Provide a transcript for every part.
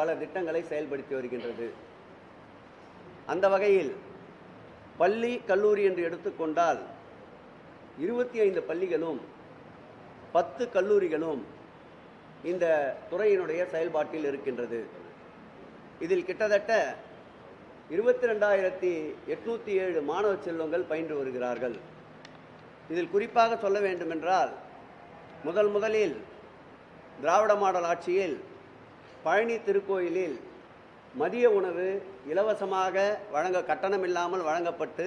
பல திட்டங்களை செயல்படுத்தி வருகின்றது. அந்த வகையில் பள்ளி கல்லூரி என்று எடுத்துக்கொண்டால் இருபத்தி ஐந்து பள்ளிகளும் பத்து கல்லூரிகளும் இந்த துறையினுடைய செயல்பாட்டில் இருக்கின்றது. இதில் கிட்டத்தட்ட இருபத்தி ரெண்டாயிரத்தி எட்நூற்றி ஏழு மாணவ செல்வங்கள் பயின்று வருகிறார்கள். இதில் குறிப்பாக சொல்ல வேண்டுமென்றால் முதல் முதலில் திராவிட மாடல் ஆட்சியில் பழனி திருக்கோயிலில் மதிய உணவு இலவசமாக வழங்க கட்டணமில்லாமல் வழங்கப்பட்டு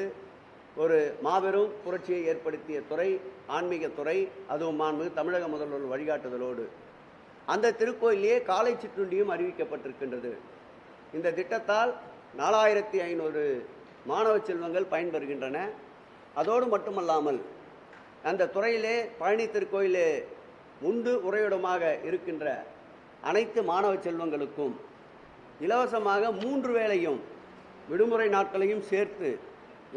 ஒரு மாபெரும் புரட்சியை ஏற்படுத்திய துறை ஆன்மீகத்துறை அதுவும் மாண்பு தமிழக முதல்வர் வழிகாட்டுதலோடு. அந்த திருக்கோயிலே காலை சிற்றுண்டியும் அறிவிக்கப்பட்டிருக்கின்றது. இந்த திட்டத்தால் நாலாயிரத்தி ஐநூறு மாணவ செல்வங்கள் பயன்பெறுகின்றன. அதோடு மட்டுமல்லாமல் அந்த துறையிலே பழனி திருக்கோயிலே உண்டு உறையுடமாக இருக்கின்ற அனைத்து மாணவ செல்வங்களுக்கும் இலவசமாக மூன்று வேளையும் விடுமுறை நாட்களையும் சேர்த்து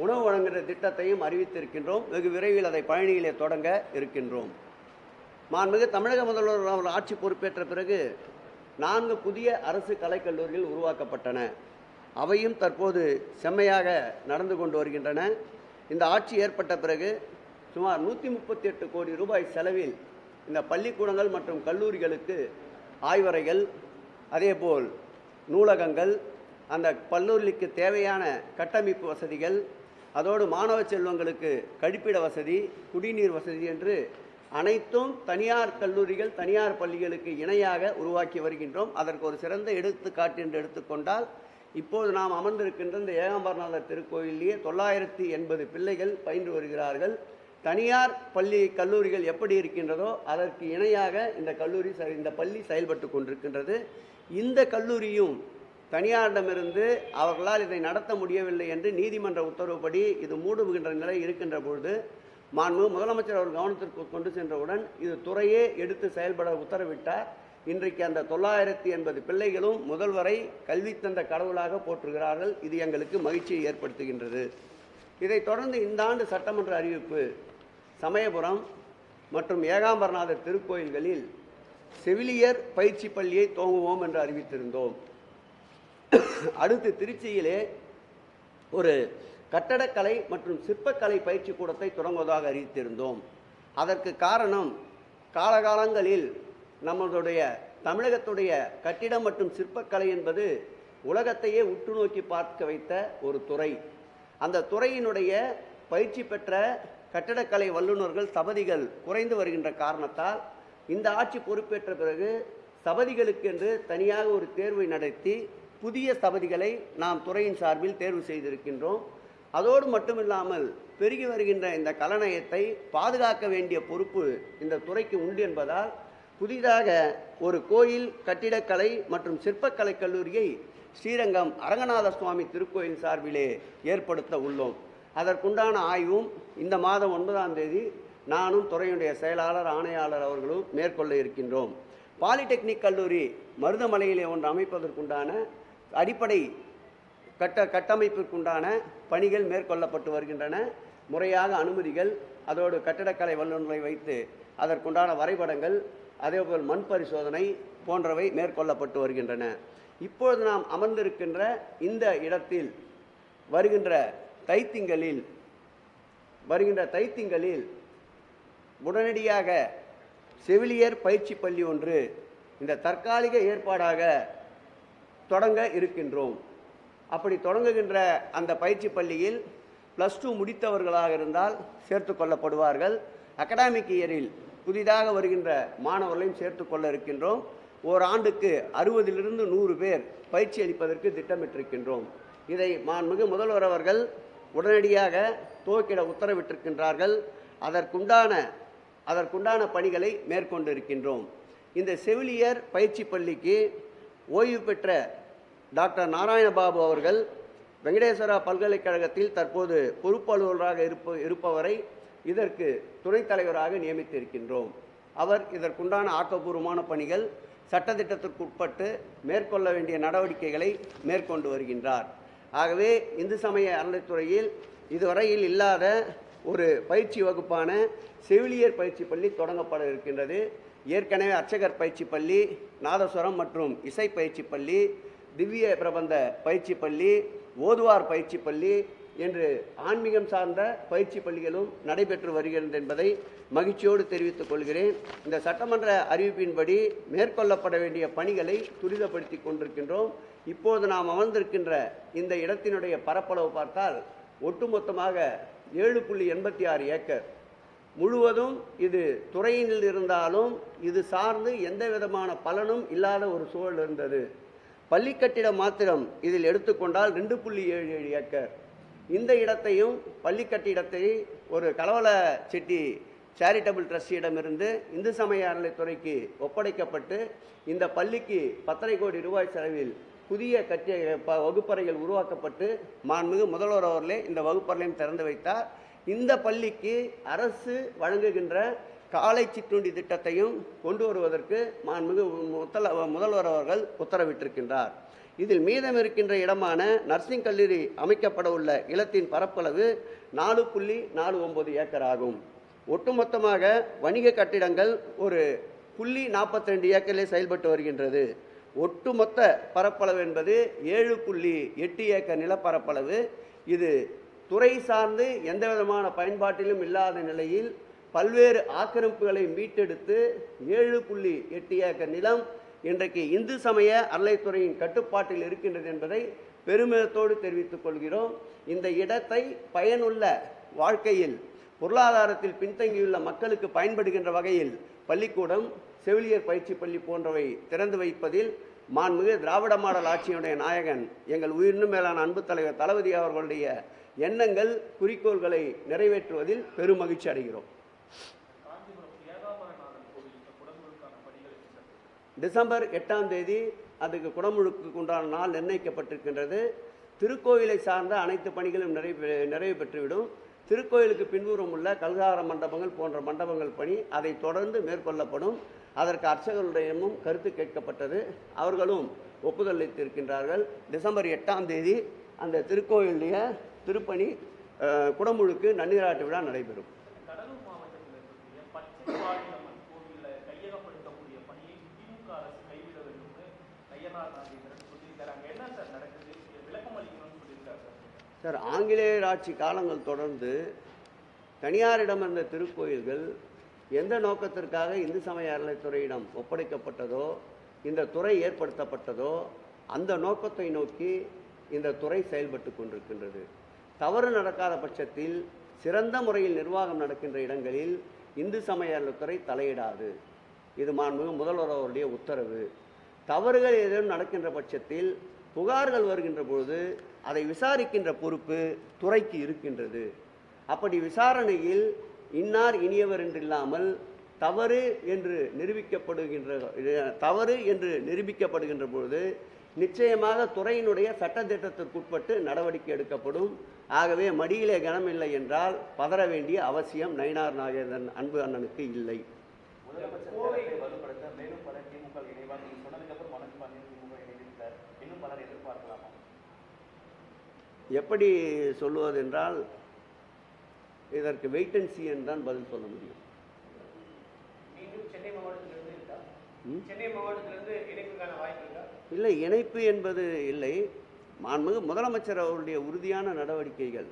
உணவு வழங்குகிற திட்டத்தையும் அறிவித்திருக்கின்றோம். வெகு விரைவில் அதை பழனியிலே தொடங்க இருக்கின்றோம். மாண்புமிகு தமிழக முதல்வர் அவர் ஆட்சி பொறுப்பேற்ற பிறகு நான்கு புதிய அரசு கலைக்கல்லூரிகள் உருவாக்கப்பட்டன. அவையும் தற்போது செம்மையாக நடந்து கொண்டு வருகின்றன. இந்த ஆட்சி ஏற்பட்ட பிறகு சுமார் நூற்றி முப்பத்தி எட்டு கோடி ரூபாய் செலவில் இந்த பள்ளிக்கூடங்கள் மற்றும் கல்லூரிகளுக்கு ஆய்வறைகள் அதேபோல் நூலகங்கள் அந்த கல்லூரிக்கு தேவையான கட்டமைப்பு வசதிகள் அதோடு மாணவ செல்வங்களுக்கு கழிப்பிட வசதி குடிநீர் வசதி என்று அனைத்தும் தனியார் கல்லூரிகள் தனியார் பள்ளிகளுக்கு இணையாக உருவாக்கி வருகின்றோம். அதற்கு ஒரு சிறந்த எடுத்துக்காட்டு என்று எடுத்துக்கொண்டால் இப்போது நாம் அமர்ந்திருக்கின்ற இந்த ஏகாம்பரநாதர் திருக்கோயிலேயே தொள்ளாயிரத்தி எண்பது பிள்ளைகள் பயின்று வருகிறார்கள். தனியார் பள்ளி கல்லூரிகள் எப்படி இருக்கின்றதோ அதற்கு இணையாக இந்த கல்லூரி இந்த பள்ளி செயல்பட்டு கொண்டிருக்கின்றது. இந்த கல்லூரியும் தனியாரிடமிருந்து அவர்களால் இதை நடத்த முடியவில்லை என்று நீதிமன்ற உத்தரவுப்படி இது மூடுகின்ற நிலை இருக்கின்ற பொழுது மாண்பு முதலமைச்சர் அவர் கவனத்திற்கு கொண்டு சென்றவுடன் இது துறையே எடுத்து செயல்பட உத்தரவிட்டார். இன்றைக்கு அந்த தொள்ளாயிரத்தி எண்பது பிள்ளைகளும் முதல்வரை கல்வி தந்த கடவுளாக போற்றுகிறார்கள். இது எங்களுக்கு மகிழ்ச்சியை ஏற்படுத்துகின்றது. இதைத் தொடர்ந்து இந்த ஆண்டு சட்டமன்ற அறிவிப்பு சமயபுரம் மற்றும் ஏகாம்பரநாதர் திருக்கோயில்களில் செவிலியர் பயிற்சி பள்ளியை துவங்குவோம் என்று அறிவித்திருந்தோம். அடுத்து திருச்சியிலே ஒரு கட்டடக்கலை மற்றும் சிற்பக்கலை பயிற்சி கூடத்தை தொடங்குவதாக அறிவித்திருந்தோம். அதற்கு காரணம் காலகாலங்களில் நம்மளுடைய தமிழகத்துடைய கட்டிடம் மற்றும் சிற்பக்கலை என்பது உலகத்தையே உற்று நோக்கி பார்க்க வைத்த ஒரு துறை. அந்த துறையினுடைய பயிற்சி பெற்ற கட்டடக்கலை வல்லுநர்கள் சபதிகள் குறைந்து வருகின்ற காரணத்தால் இந்த ஆட்சி பொறுப்பேற்ற பிறகு சபதிகளுக்கென்று தனியாக ஒரு தேர்வை நடத்தி புதிய சபதிகளை நாம் துறையின் சார்பில் தேர்வு செய்திருக்கின்றோம். அதோடு மட்டுமில்லாமல் பெருகி வருகின்ற இந்த கலநயத்தை பாதுகாக்க வேண்டிய பொறுப்பு இந்த துறைக்கு உண்டு என்பதால் புதிதாக ஒரு கோயில் கட்டிடக்கலை மற்றும் சிற்பக்கலை கல்லூரியை ஸ்ரீரங்கம் அரங்கநாத சுவாமி திருக்கோயில் சார்பிலே ஏற்படுத்த உள்ளோம். அதற்குண்டான ஆய்வும் இந்த மாதம் ஒன்பதாம் தேதி நானும் துறையுடைய செயலாளர் ஆணையாளர் அவர்களும் மேற்கொள்ள இருக்கின்றோம். பாலிடெக்னிக் கல்லூரி மருதமலையிலே ஒன்று அமைப்பதற்குண்டான அடிப்படை கட்ட கட்டமைப்பிற்குண்டான பணிகள் மேற்கொள்ளப்பட்டு வருகின்றன. முறையாக அனுமதிகள் அதோடு கட்டடக்கலை வல்லுநரை வைத்து அதற்குண்டான வரைபடங்கள் அதேபோல் மண் பரிசோதனை போன்றவை மேற்கொள்ளப்பட்டு வருகின்றன. இப்பொழுது நாம் அமர்ந்திருக்கின்ற இந்த இடத்தில் வருகின்ற தைத்திங்களில் வருகின்ற தைத்திங்களில் உடனடியாக செவிலியர் பயிற்சி பள்ளி ஒன்று இந்த தற்காலிக ஏற்பாடாக தொடங்க இருக்கின்றோம். அப்படி தொடங்குகின்ற அந்த பயிற்சி பள்ளியில் ப்ளஸ் டூ முடித்தவர்களாக இருந்தால் சேர்த்து கொள்ளப்படுவார்கள். அகடாமிக் இயரில் புதிதாக வருகின்ற மாணவர்களையும் சேர்த்து கொள்ள இருக்கின்றோம். ஓர் ஆண்டுக்கு அறுபதிலிருந்து நூறு பேர் பயிற்சி அளிப்பதற்கு திட்டமிட்டிருக்கின்றோம். இதை மாண்புமிகு முதல்வர் அவர்கள் உடனடியாக துவக்கிட உத்தரவிட்டிருக்கின்றார்கள். அதற்குண்டான அதற்குண்டான பணிகளை மேற்கொண்டு இருக்கின்றோம் இந்த செவிலியர் பயிற்சி பள்ளிக்கு ஓய்வு பெற்ற டாக்டர் நாராயணபாபு அவர்கள் வெங்கடேஸ்வரா பல்கலைக்கழகத்தில் தற்போது பொறுப்பு இருப்ப இருப்பவரை இதற்கு துணைத் தலைவராக நியமித்திருக்கின்றோம். அவர் இதற்குண்டான ஆக்கப்பூர்வமான பணிகள் சட்டத்திட்டத்திற்குட்பட்டு மேற்கொள்ள வேண்டிய நடவடிக்கைகளை மேற்கொண்டு வருகின்றார். ஆகவே இந்து சமய அறநிலைத்துறையில் இதுவரையில் இல்லாத ஒரு பயிற்சி வகுப்பான செவிலியர் பயிற்சி பள்ளி தொடங்கப்பட இருக்கின்றது. ஏற்கனவே அர்ச்சகர் பயிற்சி பள்ளி நாதஸ்வரம் மற்றும் இசை பயிற்சி பள்ளி திவ்ய பிரபந்த பயிற்சி பள்ளி ஓதுவார் பயிற்சி பள்ளி என்று ஆன்மீகம் சார்ந்த பயிற்சி பள்ளிகளும் நடைபெற்று வருகிறது என்பதை மகிழ்ச்சியோடு தெரிவித்துக் கொள்கிறேன். இந்த சட்டமன்ற அறிவிப்பின்படி மேற்கொள்ளப்பட வேண்டிய பணிகளை துரிதப்படுத்தி கொண்டிருக்கின்றோம். இப்போது நாம் அமர்ந்திருக்கின்ற இந்த இடத்தினுடைய பரப்பளவு பார்த்தால் ஒட்டுமொத்தமாக ஏழு புள்ளி எண்பத்தி ஆறு ஏக்கர். முழுவதும் இது துறையினில் இருந்தாலும் இது சார்ந்து எந்த விதமான பலனும் இல்லாத ஒரு சூழல் இருந்தது. பள்ளி கட்டிடம் மாத்திரம் இதில் எடுத்துக்கொண்டால் ரெண்டு புள்ளி ஏழு ஏழு ஏக்கர். இந்த இடத்தையும் பள்ளி கட்டிடத்தை ஒரு கலவல செட்டி சேரிட்டபிள் ட்ரஸ்டியிடமிருந்து இந்து சமய அறநிலைத்துறைக்கு ஒப்படைக்கப்பட்டு இந்த பள்ளிக்கு பத்தரை கோடி ரூபாய் செலவில் புதிய கட்டிய ப- வகுப்பறைகள் உருவாக்கப்பட்டு மாண்புமிகு முதல்வர் அவர்களே இந்த வகுப்பறையும் திறந்து வைத்தார். இந்த பள்ளிக்கு அரசு வழங்குகின்ற காலை சிற்றுண்டி திட்டத்தையும் கொண்டு வருவதற்கு மாண்புமிகு முதல முதல்வர் அவர்கள் உத்தரவிட்டிருக்கின்றார். இதில் மீதம் இருக்கின்ற இடமான நர்சிங் கல்லூரி அமைக்கப்பட உள்ள இல்லத்தின் பரப்பளவு நாலு புள்ளி நாலு ஒன்பது ஏக்கர் ஆகும். ஒட்டுமொத்தமாக வணிக கட்டிடங்கள் ஒரு புள்ளி நாற்பத்தி ரெண்டு ஏக்கரிலே செயல்பட்டு வருகின்றது. ஒட்டுமொத்த பரப்பளவு என்பது ஏழு புள்ளி எட்டு ஏக்கர் நிலப்பரப்பளவு. இது துறை சார்ந்து எந்த விதமான பயன்பாட்டிலும் இல்லாத நிலையில் பல்வேறு ஆக்கிரமிப்புகளை மீட்டெடுத்து ஏழு புள்ளி எட்டு ஏக்கர் நிலம் இன்றைக்கு இந்து சமய அறநிலைத்துறையின் கட்டுப்பாட்டில் இருக்கின்றது என்பதை பெருமிதத்தோடு தெரிவித்துக் கொள்கிறோம். இந்த இடத்தை பயனுள்ள வாழ்க்கையில் பொருளாதாரத்தில் பின்தங்கியுள்ள மக்களுக்கு பயன்படுகின்ற வகையில் பள்ளிக்கூடம் செவிலியர் பயிற்சி பள்ளி போன்றவை திறந்து வைப்பதில் மாண்புமிகு திராவிட மாடல் ஆட்சியினுடைய நாயகன் எங்கள் உயிரினும் மேலான அன்பு தலைவர் தளபதி அவர்களுடைய எண்ணங்கள் குறிக்கோள்களை நிறைவேற்றுவதில் பெருமகிழ்ச்சி அடைகிறோம் காஞ்சிபுரம் ஏகாம்பரநாதன் கோவில் குடமுழுக்கான பணிகள் எப்படி சார் டிசம்பர் எட்டாம் தேதி அதுக்கு குடமுழுக்கு உண்டான நாள் நிர்ணயிக்கப்பட்டிருக்கின்றது. திருக்கோயிலை சார்ந்த அனைத்து பணிகளும் நிறைவு நிறைவு பெற்றுவிடும். திருக்கோயிலுக்கு பின்புறம் உள்ள கல்கார மண்டபங்கள் போன்ற மண்டபங்கள் பணி அதை தொடர்ந்து மேற்கொள்ளப்படும். அதற்கு அர்ச்சகருடையமும் கருத்து கேட்கப்பட்டது. அவர்களும் ஒப்புதல் அளித்திருக்கின்றார்கள் டிசம்பர் எட்டாம் தேதி அந்த திருக்கோயிலுடைய திருப்பணி குடமுழுக்கு நன்னீராட்டு விழா நடைபெறும். திமுக அரசு கைவிட வேண்டும்னு ஐயனார் நாகேந்திரன் சொல்லியிருக்காரு. அங்கே என்ன சார் நடக்குது? விளக்கம் அளிக்கணும்னு சொல்லியிருக்காரு சார். சார் ஆங்கிலேயர் ஆட்சி காலங்கள் தொடர்ந்து தனியாரிடம் இருந்த திருக்கோயில்கள் எந்த நோக்கத்திற்காக இந்து சமய அறநிலைத்துறையிடம் ஒப்படைக்கப்பட்டதோ இந்த துறை ஏற்படுத்தப்பட்டதோ அந்த நோக்கத்தை நோக்கி இந்த துறை செயல்பட்டு கொண்டிருக்கின்றது. தவறு நடக்காத பட்சத்தில் சிறந்த முறையில் நிர்வாகம் நடக்கின்ற இடங்களில் இந்து சமய அறநிலைத்துறை தலையிடாது. இது மாண்புமிகு முதல்வர் அவருடைய உத்தரவு. தவறுகள் ஏதேனும் நடக்கின்ற பட்சத்தில் புகார்கள் வருகின்ற பொழுது அதை விசாரிக்கின்ற பொறுப்பு துறைக்கு இருக்கின்றது. அப்படி விசாரணையில் இன்னார் இனியவர் என்றில்லாமல் தவறு என்று நிரூபிக்கப்படுகின்ற தவறு என்று நிரூபிக்கப்படுகின்ற பொழுது நிச்சயமாக துறையினுடைய சட்டத்திட்டத்திற்குட்பட்டு நடவடிக்கை எடுக்கப்படும். ஆகவே மடியிலே கனமில்லை என்றால் பதற வேண்டிய அவசியம் நயினார் நாகேந்திரன் அன்பு அண்ணனுக்கு இல்லை. முதலமைச்சர் தரப்பை வலுப்படுத்த மேலும் பலர் திமுக வில் இணைவார். நீங்க சொன்னதுக்கு அப்புறம் மனோஜ் பாண்டியன் திமுக இணைந்திருக்கிறார் இன்னும் பலர் எதிர்பார்க்கலாமா? எப்படி சொல்லுவதென்றால் இதற்கு வெயிட் அண்ட் என்று தான் பதில் சொல்ல முடியும். மீண்டும் சென்னை மாவட்டத்திலிருந்து இருக்கா? ம்? சென்னை மாவட்டத்திலிருந்து இணைப்புக்கான வாய்ப்பு இருக்கா? இல்லை இணைப்பு என்பது இல்லை. மாண்புமிகு முதலமைச்சர் அவருடைய உறுதியான நடவடிக்கைகள்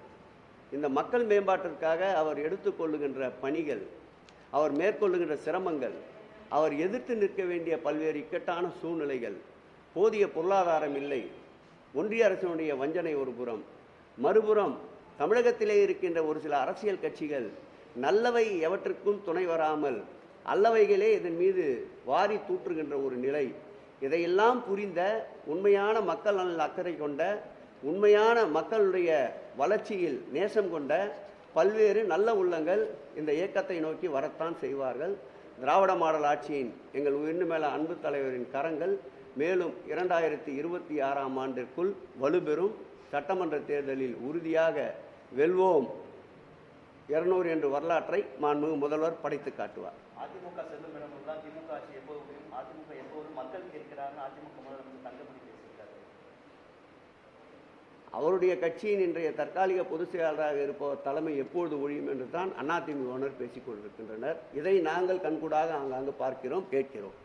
இந்த மக்கள் மேம்பாட்டிற்காக அவர் எடுத்துக்கொள்ளுகின்ற பணிகள் அவர் மேற்கொள்ளுகின்ற சிரமங்கள் அவர் எதிர்த்து நிற்க வேண்டிய பல்வேறு இக்கட்டான சூழ்நிலைகள் போதிய பொருளாதாரம் இல்லை ஒன்றிய அரசினுடைய வஞ்சனை ஒரு புறம். மறுபுறம் தமிழகத்திலே இருக்கின்ற ஒரு சில அரசியல் கட்சிகள் நல்லவை எவற்றுக்கும் துணை வராமல் அல்லவைகளே இதன் மீது வாரி தூற்றுகின்ற ஒரு நிலை. இதையெல்லாம் புரிந்த உண்மையான மக்கள் நலன் அக்கறை கொண்ட உண்மையான மக்களுடைய வளர்ச்சியில் நேசம் கொண்ட பல்வேறு நல்ல உள்ளங்கள் இந்த இயக்கத்தை நோக்கி வரத்தான் செய்வார்கள். திராவிட மாடல் ஆட்சியின் எங்கள் உயிர்ந்து மேல அன்பு தலைவரின் கரங்கள் மேலும் இரண்டாயிரத்தி இருபத்தி ஆறாம் ஆண்டிற்குள் வலுப்பெறும். சட்டமன்ற தேர்தலில் உறுதியாக வெல்வோம். இருநூறு என்ற வரலாற்றை மாண்புமிகு முதல்வர் படைத்து காட்டுவார். அதிமுக செல்லும் திமுக ஆட்சி எப்போதும் அதிமுக எப்போதும் மக்கள் கேட்கிறார்கள் அதிமுக முதலமைச்சர் தங்கமணி அவருடைய கட்சியின் இன்றைய தற்காலிக பொதுச் செயலாளராக இருப்பவர் தலைமை எப்பொழுது ஒழியும் என்று தான் அதிமுகவினர் பேசிக் கொண்டிருக்கின்றனர். இதை நாங்கள் கண்கூடாக ஆங்காங்கு பார்க்கிறோம் கேட்கிறோம்.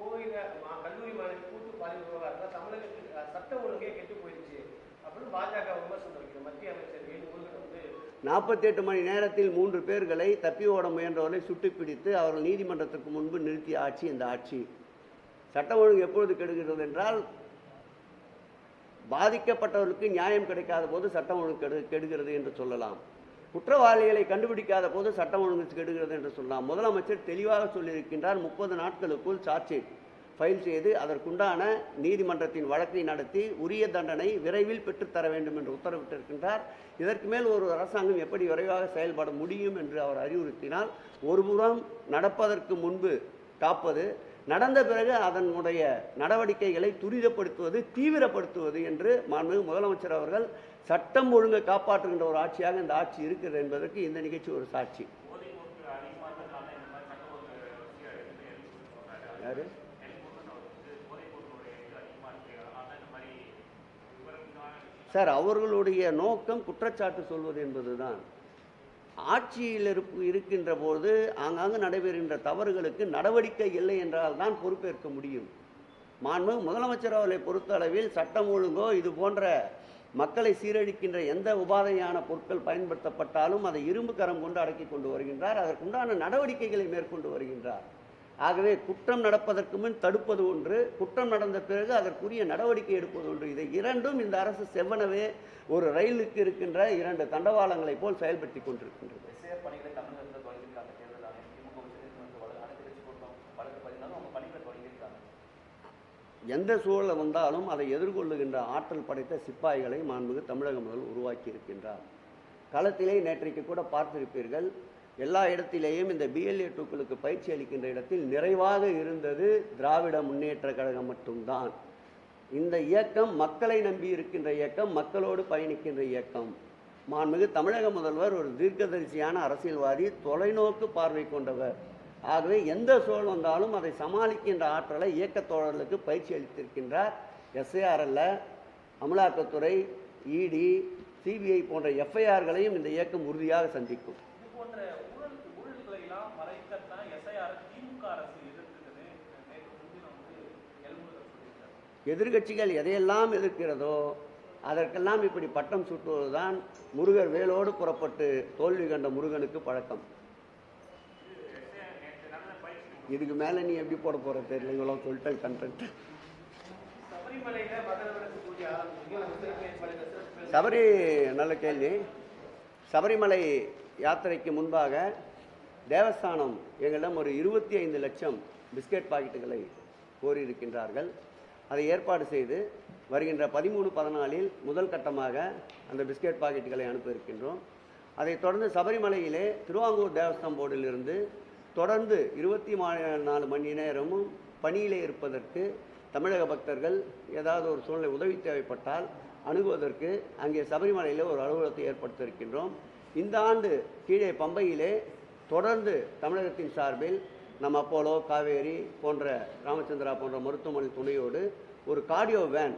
வந்து நாற்பத்தெட்டு மணி நேரத்தில் மூன்று பேர்களை தப்பி ஓட முயன்றவர்களை சுட்டுப்பிடித்து அவர்கள் நீதிமன்றத்திற்கு முன்பு நிறுத்திய ஆட்சி இந்த ஆட்சி. சட்டம் ஒழுங்கு எப்பொழுது கெடுகிறது என்றால் பாதிக்கப்பட்டவர்களுக்கு நியாயம் கிடைக்காத போது சட்டம் ஒழுங்கு கெடு கெடுகிறது என்று சொல்லலாம். குற்றவாளிகளை கண்டுபிடிக்காத போது சட்டம் ஒழுங்கு கெடுகிறது என்று சொல்லலாம். முதலமைச்சர் தெளிவாக சொல்லியிருக்கின்றார் முப்பது நாட்களுக்குள் சார்ஜ்ஷீட் ஃபைல் செய்து அதற்குண்டான நீதிமன்றத்தின் வழக்கை நடத்தி உரிய தண்டனை விரைவில் பெற்றுத்தர வேண்டும் என்று உத்தரவிட்டிருக்கின்றார். இதற்கு மேல் ஒரு அரசாங்கம் எப்படி விரைவாக செயல்பட முடியும் என்று அவர் அறிவுறுத்தினால் ஒருபுறம் நடப்பதற்கு முன்பு காப்பது நடந்த பிறகு அதனுடைய நடவடிக்கைகளை துரிதப்படுத்துவது தீவிரப்படுத்துவது என்று மாண்புமிகு முதலமைச்சர் அவர்கள் சட்டம் ஒழுங்கை காப்பாற்றுகின்ற ஒரு ஆட்சியாக இந்த ஆட்சி இருக்கிறது என்பதற்கு இந்த நிகழ்ச்சி ஒரு சாட்சி. யாரு? சார் அவர்களுடைய நோக்கம் குற்றச்சாட்டு சொல்வது என்பதுதான். ஆட்சியில் இருப்பு இருக்கின்ற போது ஆங்காங்கு நடைபெறுகின்ற தவறுகளுக்கு நடவடிக்கை இல்லை என்றால் தான் பொறுப்பேற்க முடியும். மாண்பு முதலமைச்சர் அவர்களை பொறுத்தளவில் சட்டம் ஒழுங்கோ இது போன்ற மக்களை சீரழிக்கின்ற எந்த உபாதையான பொருட்கள் பயன்படுத்தப்பட்டாலும் அதை இரும்பு கரம் கொண்டு அடக்கி கொண்டு வருகின்றார். அதற்குண்டான நடவடிக்கைகளை மேற்கொண்டு வருகின்றார். ஆகவே குற்றம் நடப்பதற்கு முன் தடுப்பது ஒன்று குற்றம் நடந்த பிறகு அதற்குரிய நடவடிக்கை எடுப்பது ஒன்று. இதை இரண்டும் இந்த அரசு செவ்வனவே ஒரு ரயிலுக்கு இருக்கின்ற இரண்டு தண்டவாளங்களைப் போல் செயல்படுத்தி கொண்டிருக்கின்றது. எந்த சூழல் வந்தாலும் அதை எதிர்கொள்ளுகின்ற ஆற்றல் படைத்த சிப்பாய்களை மாண்புமிகு தமிழக முதல் உருவாக்கி இருக்கின்றார் களத்திலே நேற்றைக்கு கூட பார்த்திருப்பீர்கள் எல்லா இடத்திலேயும் இந்த பிஎல்ஏ டூக்களுக்கு பயிற்சி அளிக்கின்ற இடத்தில் நிறைவாக இருந்தது திராவிட முன்னேற்ற கழகம் மட்டும்தான். இந்த இயக்கம் மக்களை நம்பி இருக்கின்ற இயக்கம் மக்களோடு பயணிக்கின்ற இயக்கம். மாண்புமிகு தமிழக முதல்வர் ஒரு தீர்க்கதரிசியான அரசியல்வாதி தொலைநோக்கு பார்வை கொண்டவர். ஆகவே எந்த சூழல் வந்தாலும் அதை சமாளிக்கின்ற ஆற்றலை இயக்கத் தோழர்களுக்கு பயிற்சி அளித்திருக்கின்றார் எஸ்ஏஆர்எல்ல அமலாக்கத்துறை இடி சிபிஐ போன்ற எஃப்ஐஆர்களையும் இந்த இயக்கம் உறுதியாக சந்திக்கும். போன்ற ஊழல் ஊழல்களை எல்லாம் மறைக்கத்தான் எஸ்ஐஆர் திமுக அரசு எதிர்த்தது நேற்று முன்தினம் வந்து எல்முருகன் சொல்லியிருக்காரு. எதிர்க்கட்சிகள் எதையெல்லாம் எதிர்க்கிறதோ அதற்கெல்லாம் இப்படி பட்டம் சுட்டுவதுதான் முருகர் வேலோடு புறப்பட்டு தோல்வி கண்ட முருகனுக்கு பழக்கம். இதுக்கு மேலே நீ எப்படி போட போற தெரியல இவ்வளோ சொல்லிட்டேன் கண்டென்ட் சபரி நல்ல கேள்வி. சபரிமலை யாத்திரைக்கு முன்பாக தேவஸ்தானம் எங்களிடம் ஒரு இருபத்தி ஐந்து லட்சம் பிஸ்கெட் பாக்கெட்டுகளை கோரியிருக்கின்றார்கள். அதை ஏற்பாடு செய்து வருகின்ற பதிமூணு பதினாலில் முதல் கட்டமாக அந்த பிஸ்கெட் பாக்கெட்டுகளை அனுப்ப இருக்கின்றோம் அதைத் தொடர்ந்து சபரிமலையிலே திருவாங்கூர் தேவஸ்தானம் போர்டிலிருந்து தொடர்ந்து இருபத்தி நாலு மணி நேரமும் பணியிலே இருப்பதற்கு தமிழக பக்தர்கள் ஏதாவது ஒரு சூழ்நிலை உதவி தேவைப்பட்டால் அணுகுவதற்கு அங்கே சபரிமலையில் ஒரு அலுவலகத்தை ஏற்படுத்தியிருக்கின்றோம். இந்த ஆண்டு கீழே பம்பையிலே தொடர்ந்து தமிழகத்தின் சார்பில் நம்ம அப்போலோ காவேரி போன்ற ராமச்சந்திரா போன்ற மருத்துவமனை துணையோடு ஒரு கார்டியோ வேன்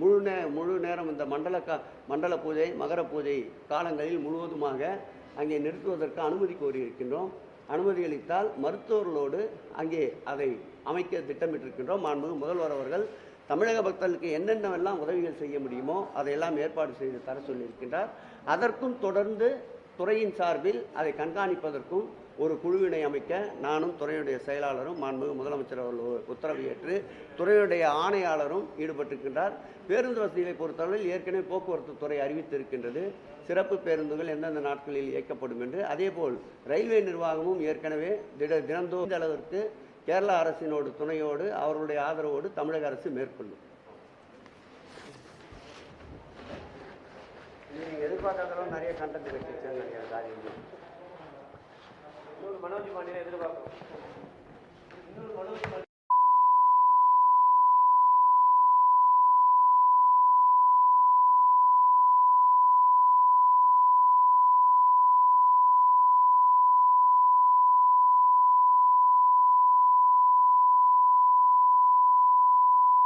முழு நே முழு நேரம் இந்த மண்டல கா மண்டல பூஜை மகர பூஜை காலங்களில் முழுவதுமாக அங்கே நிறுத்துவதற்கு அனுமதி கோரியிருக்கின்றோம். அனுமதி அளித்தால் மருத்துவர்களோடு அங்கே அதை அமைக்க திட்டமிட்டிருக்கின்றோம். மாண்புமிகு முதல்வர் அவர்கள் தமிழக பக்தர்களுக்கு என்னென்னவெல்லாம் உதவிகள் செய்ய முடியுமோ அதையெல்லாம் ஏற்பாடு செய்து தர சொல்லியிருக்கின்றார். அதற்கும் தொடர்ந்து துறையின் சார்பில் அதை கண்காணிப்பதற்கும் ஒரு குழுவினை அமைக்க நானும் துறையுடைய செயலாளரும் மாண்புமிகு முதலமைச்சர் அவர்கள் உத்தரவு ஏற்று துறையுடைய ஆணையாளரும் ஈடுபட்டிருக்கின்றார். பேருந்து வசதிகளை பொறுத்தளவில் ஏற்கனவே போக்குவரத்து துறை அறிவித்திருக்கின்றது. சிறப்பு பேருந்துகள் எந்தெந்த நாட்களில் இயக்கப்படும் என்று. அதேபோல் ரயில்வே நிர்வாகமும் ஏற்கனவே திட தினந்தோறும் அளவிற்கு கேரள அரசினோடு துணையோடு அவர்களுடைய ஆதரவோடு தமிழக அரசு மேற்கொள்ளும். நீங்கள் நிறைய கண்டென்ட் கட்டிச்சுன்னு நினைக்கிறேன் காரியங்கள். இன்னொரு மனோஜ் பாண்டியனை எதிர்பார்க்கிறோம் இன்னொரு மனோஜ் பாண்டியன்